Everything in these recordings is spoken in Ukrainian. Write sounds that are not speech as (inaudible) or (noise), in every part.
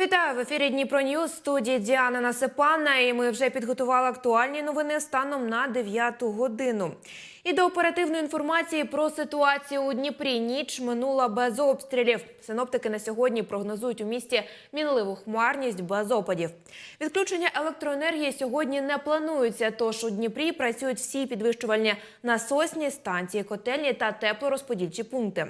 Вітаю в ефірі Дніпро Ньюз, студії Діана Насипанна. І ми вже підготували актуальні новини станом на 9 годину. І до оперативної інформації про ситуацію у Дніпрі. Ніч минула без обстрілів. Синоптики на сьогодні прогнозують у місті мінливу хмарність без опадів. Відключення електроенергії сьогодні не планується. Тож у Дніпрі працюють всі підвищувальні насосні станції, котельні та теплорозподільчі пункти.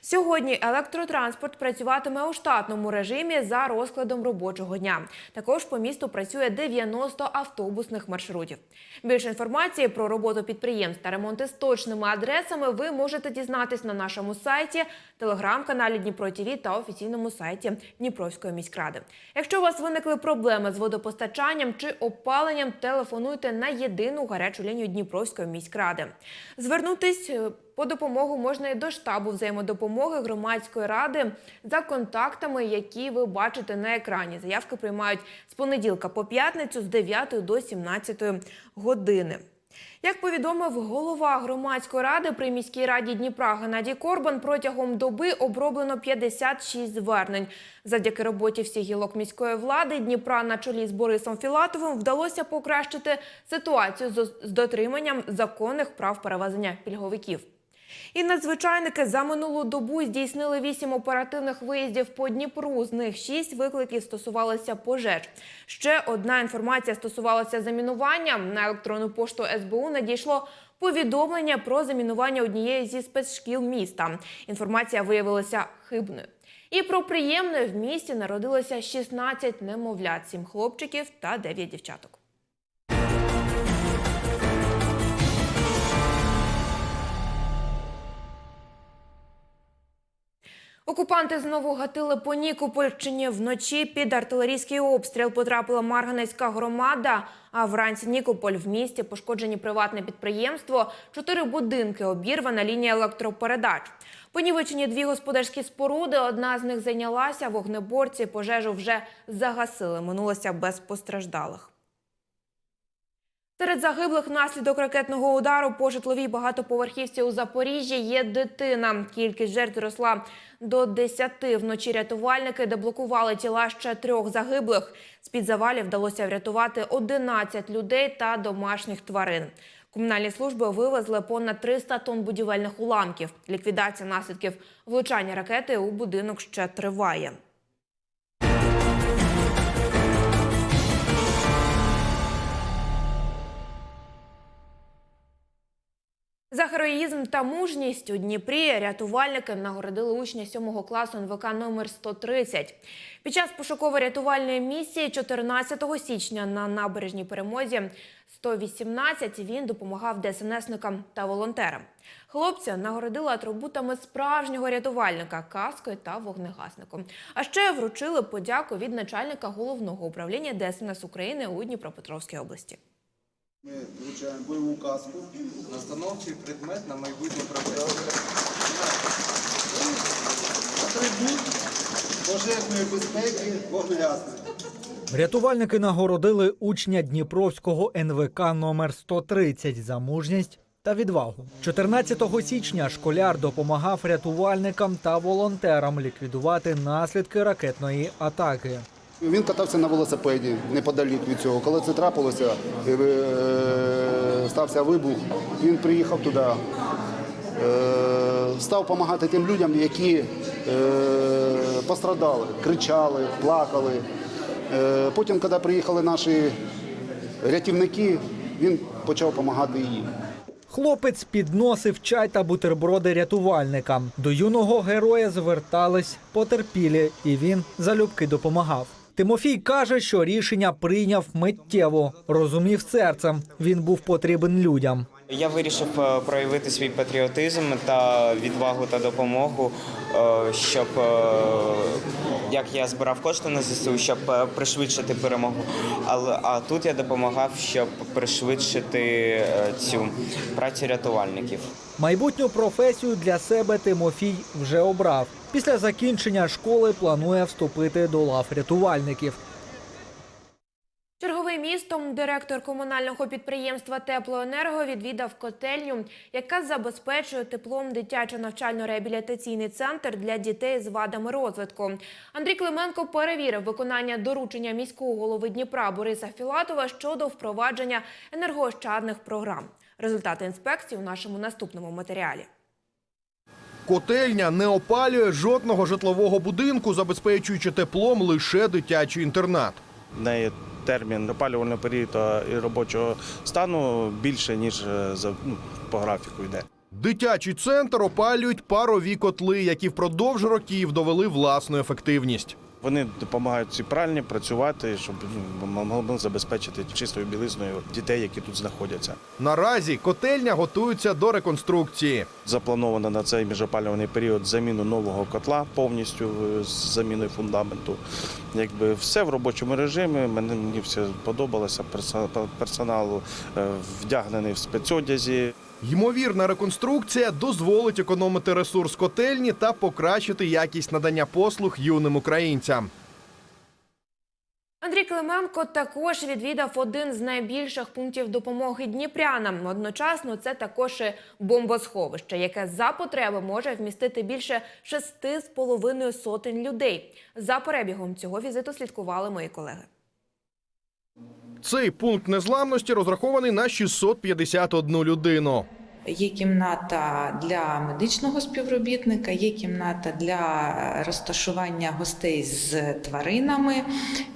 Сьогодні електротранспорт працюватиме у штатному режимі за розкладом робочого дня. Також по місту працює 90 автобусних маршрутів. Більше інформації про роботу підприємств та ремонти з точними адресами ви можете дізнатись на нашому сайті, телеграм-каналі Дніпро ТІВІ та офіційному сайті Дніпровської міськради. Якщо у вас виникли проблеми з водопостачанням чи опаленням, телефонуйте на єдину гарячу лінію Дніпровської міськради. Звернутись е, по допомогу можна і до штабу взаємодопомоги громадської ради за контактами, які ви бачите на екрані. Заявки приймають з понеділка по п'ятницю з 9 до 17 години. Як повідомив голова громадської ради при міській раді Дніпра Геннадій Корбан, протягом доби оброблено 56 звернень. Завдяки роботі всіх гілок міської влади Дніпра на чолі з Борисом Філатовим вдалося покращити ситуацію з дотриманням законних прав перевезення пільговиків. І надзвичайники за минулу добу здійснили вісім оперативних виїздів по Дніпру. З них шість викликів стосувалися пожеж. Ще одна інформація стосувалася замінування. На електронну пошту СБУ надійшло повідомлення про замінування однієї зі спецшкіл міста. Інформація виявилася хибною. І про приємне в місті народилося 16 немовлят, 7 хлопчиків та 9 дівчаток. Окупанти знову гатили по Нікопольщині. Вночі під артилерійський обстріл потрапила Марганецька громада. А вранці Нікополь в місті пошкоджені приватне підприємство, чотири будинки, обірвана лінія електропередач. Понівечені дві господарські споруди. Одна з них зайнялася. Вогнеборці пожежу вже загасили. Минулося без постраждалих. Серед загиблих внаслідок ракетного удару по житловій багатоповерхівці у Запоріжжі є дитина. Кількість жертв зросла до 10. Вночі рятувальники деблокували тіла ще трьох загиблих. З-під завалів вдалося врятувати 11 людей та домашніх тварин. Комунальні служби вивезли понад 300 тонн будівельних уламків. Ліквідація наслідків влучання ракети у будинок ще триває. За героїзм та мужність у Дніпрі рятувальники нагородили учня 7 класу НВК номер 130. Під час пошуково-рятувальної місії 14 січня на набережній перемозі 118 він допомагав ДСНСникам та волонтерам. Хлопця нагородили атрибутами справжнього рятувальника, каскою та вогнегасником. А ще вручили подяку від начальника головного управління ДСНС України у Дніпропетровській області. Ми вручаємо бойову каску. Настановчий предмет на майбутню професію. Атрибут пожежної безпеки вогнегасник. Рятувальники нагородили учня Дніпровського НВК номер 130 за мужність та відвагу. 14 січня школяр допомагав рятувальникам та волонтерам ліквідувати наслідки ракетної атаки. Він катався на велосипеді неподалік від цього. Коли це трапилося, е, стався вибух. Він приїхав туди, е, став допомагати тим людям, які е, пострадали, кричали, плакали. Е, Потім, коли приїхали наші рятівники, він почав допомагати їм. Хлопець підносив чай та бутерброди рятувальникам. До юного героя звертались потерпілі, і він залюбки допомагав. Тимофій каже, що рішення прийняв миттєво, розумів серцем. Він був потрібен людям. Я вирішив е, проявити свій патріотизм та відвагу та допомогу, е, щоб е, як я збирав кошти на ЗСУ, щоб е, пришвидшити перемогу. Але а тут я допомагав, щоб пришвидшити е, цю працю рятувальників. Майбутню професію для себе Тимофій вже обрав. Після закінчення школи планує вступити до лав рятувальників. Містом директор комунального підприємства Теплоенерго відвідав котельню, яка забезпечує теплом дитячо-навчально-реабілітаційний центр для дітей з вадами розвитку. Андрій Клименко перевірив виконання доручення міського голови Дніпра Бориса Філатова щодо впровадження енергоощадних програм. Результати інспекції у нашому наступному матеріалі. Котельня не опалює жодного житлового будинку, забезпечуючи теплом лише дитячий інтернат. В неї термін опалювального періоду і робочого стану більше, ніж е, за, ну, по графіку йде. Дитячий центр опалюють парові котли, які впродовж років довели власну ефективність. Вони допомагають цій пральні працювати, щоб ну, могли забезпечити чистою білизною дітей, які тут знаходяться. Наразі котельня готується до реконструкції. Заплановано на цей міжопалювальний період заміну нового котла повністю е, з заміною фундаменту. Якби все в робочому режимі. Мені, все подобалося. Перса- Персонал е, вдягнений в спецодязі. Ймовірна реконструкція дозволить економити ресурс котельні та покращити якість надання послуг юним українцям. Андрій Клименко також відвідав один з найбільших пунктів допомоги дніпрянам. Одночасно це також і бомбосховище, яке за потреби може вмістити більше шести з половиною сотень людей. За перебігом цього візиту слідкували мої колеги. Цей пункт незламності розрахований на 651 людину. Є кімната для медичного співробітника, є кімната для розташування гостей з тваринами,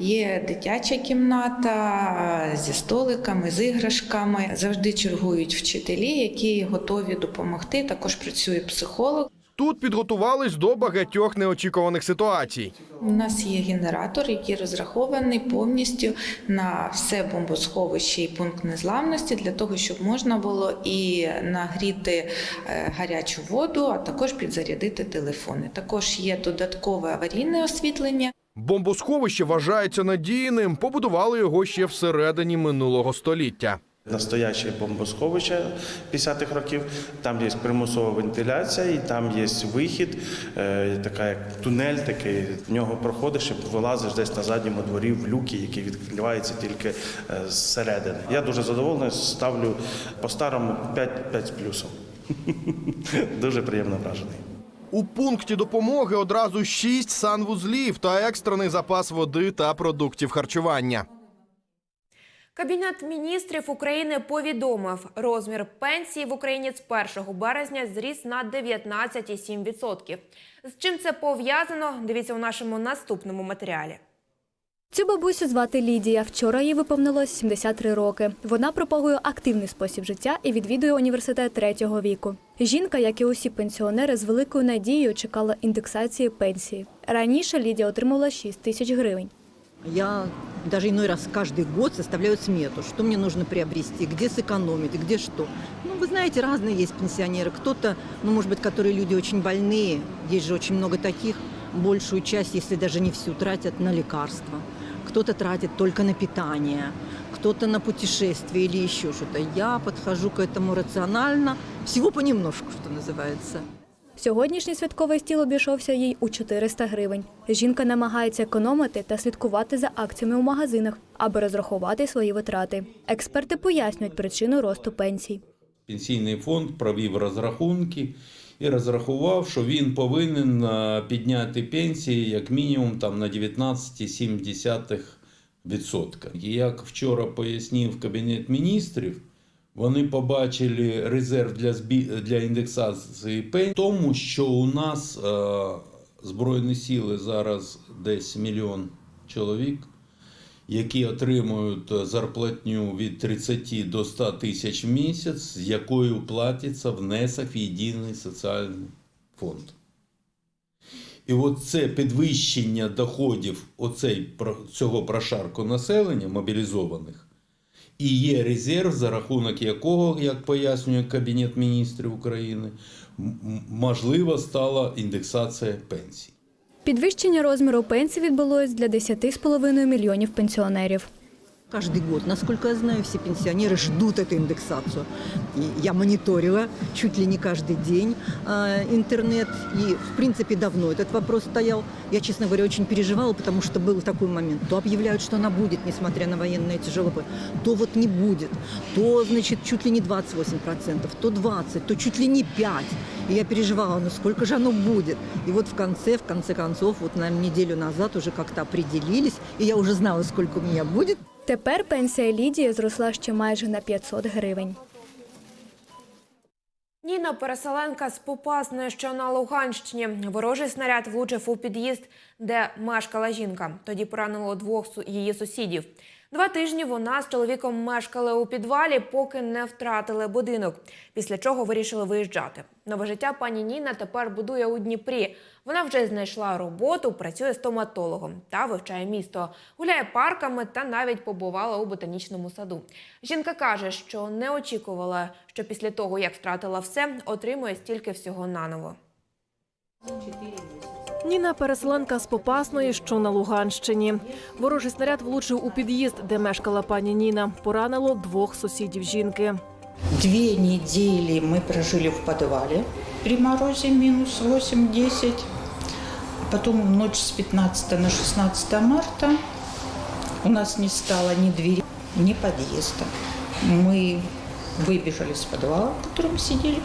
є дитяча кімната зі столиками, з іграшками. Завжди чергують вчителі, які готові допомогти. Також працює психолог. Тут підготувались до багатьох неочікуваних ситуацій. У нас є генератор, який розрахований повністю на все бомбосховище і пункт незламності для того, щоб можна було і нагріти е, гарячу воду, а також підзарядити телефони. Також є додаткове аварійне освітлення. Бомбосховище вважається надійним. Побудували його ще всередині минулого століття. Настояще бомбосховище 50-х років. Там є примусова вентиляція, і там є вихід, е, така як тунель, такий. В нього проходиш і вилазиш десь на задньому дворі в люки, які відкриваються тільки е, зсередини. Я дуже задоволений, ставлю по-старому 5, 5 з плюсом. (laughs) Дуже приємно вражений. У пункті допомоги одразу шість санвузлів та екстрений запас води та продуктів харчування. Кабінет міністрів України повідомив, розмір пенсії в Україні з 1 березня зріс на 19,7%. З чим це пов'язано? Дивіться у нашому наступному матеріалі. Цю бабусю звати Лідія. Вчора їй виповнилось 73 роки. Вона пропагує активний спосіб життя і відвідує університет третього віку. Жінка, як і усі пенсіонери, з великою надією чекала індексації пенсії. Раніше Лідія отримувала 6 тисяч гривень. Я даже иной раз каждый год составляю смету, что мне нужно приобрести, где сэкономить, где что. Ну, вы знаете, разные есть пенсионеры. Кто-то, ну, может быть, которые люди очень больные, есть же очень много таких, большую часть, если даже не всю, тратят на лекарства. Кто-то тратит только на питание, кто-то на путешествие или еще что-то. Я подхожу к этому рационально, всего понемножку, что называется. Сьогоднішній святковий стіл обійшовся їй у 400 гривень. Жінка намагається економити та слідкувати за акціями у магазинах, аби розрахувати свої витрати. Експерти пояснюють причину росту пенсій. Пенсійний фонд провів розрахунки і розрахував, що він повинен е, підняти пенсії як мінімум там, на 19,7%. І як вчора пояснив Кабінет міністрів, вони побачили резерв для, збі... для індексації пенсій, тому, що у нас е, Збройні сили зараз десь мільйон чоловік які отримують зарплатню від 30 до 100 тисяч в місяць, з якою платиться внесок в єдиний соціальний фонд. І от це підвищення доходів оцей, цього прошарку населення мобілізованих, і є резерв, за рахунок якого, як пояснює Кабінет міністрів України, м- м- стала індексація пенсій. Підвищення розміру пенсій відбулось для 10,5 мільйонів пенсіонерів. Каждый год, насколько я знаю, все пенсионеры ждут эту индексацию. И я мониторила чуть ли не каждый день э, интернет. И, в принципе, давно этот вопрос стоял. Я, честно говоря, очень переживала, потому что был такой момент. То объявляют, что она будет, несмотря на военные эти жалобы, то вот не будет. То, значит, чуть ли не 28%, то 20%, то чуть ли не 5%. И я переживала, ну сколько же оно будет? И вот в конце, в конце концов, вот, наверное, неделю назад уже как-то определились, и я уже знала, сколько у меня будет. Тепер пенсія Лідії зросла ще майже на 500 гривень. Ніна Переселенка з Попасної, що на Луганщині. Ворожий снаряд влучив у під'їзд, де мешкала жінка. Тоді поранило двох її сусідів. Два тижні вона з чоловіком мешкали у підвалі, поки не втратили будинок. Після чого вирішили виїжджати. Нове життя пані Ніна тепер будує у Дніпрі. Вона вже знайшла роботу, працює стоматологом та вивчає місто, гуляє парками та навіть побувала у ботанічному саду. Жінка каже, що не очікувала, що після того, як втратила все, отримує стільки всього наново. Ніна переселенка з Попасної, що на Луганщині. Ворожий снаряд влучив у під'їзд, де мешкала пані Ніна. Поранило двох сусідів жінки. Две недели мы прожили в подвале при морозе минус 8-10. Потом в ночь с 15 на 16 марта у нас не стало ни двери, ни подъезда. Мы выбежали с подвала, в котором сидели,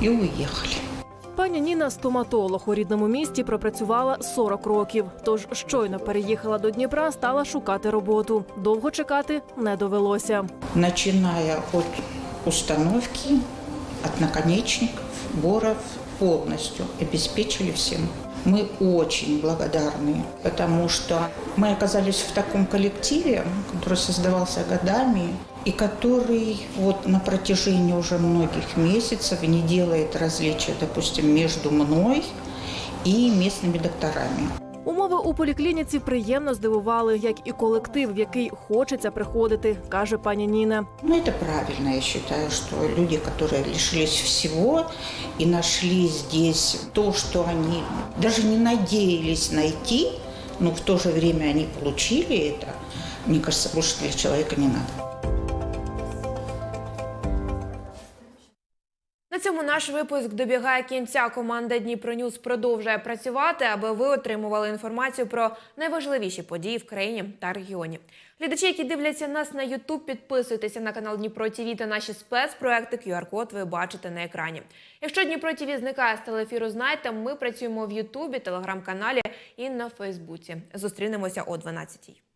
и уехали. Пані Ніна стоматолог у рідному місті пропрацювала 40 років. Тож щойно переїхала до Дніпра, стала шукати роботу. Довго чекати не довелося. Починає от установки, від наконечників, боров, повністю обезпечили всем. Мы очень благодарны, потому что мы оказались в таком коллективе, который создавался годами, и который вот на протяжении уже многих месяцев не делает различия, допустим, между мной и местными докторами. Умови у поліклініці приємно здивували, як і колектив, в який хочеться приходити, каже пані Ніна. Ну, это правильно, я считаю, что люди, которые лишились всего и нашли здесь то, что они даже не надеялись найти, но в то же время они получили это, мне кажется, больше для человека не надо. Цьому наш випуск добігає кінця. Команда Дніпро Ньюз продовжує працювати, аби ви отримували інформацію про найважливіші події в країні та регіоні. Глядачі, які дивляться нас на YouTube, підписуйтеся на канал Дніпро ТВ та наші спецпроекти. QR-код ви бачите на екрані. Якщо Дніпро ТВ зникає з телефіру, знайте, ми працюємо в Ютубі, телеграм-каналі і на Фейсбуці. Зустрінемося о 12-й.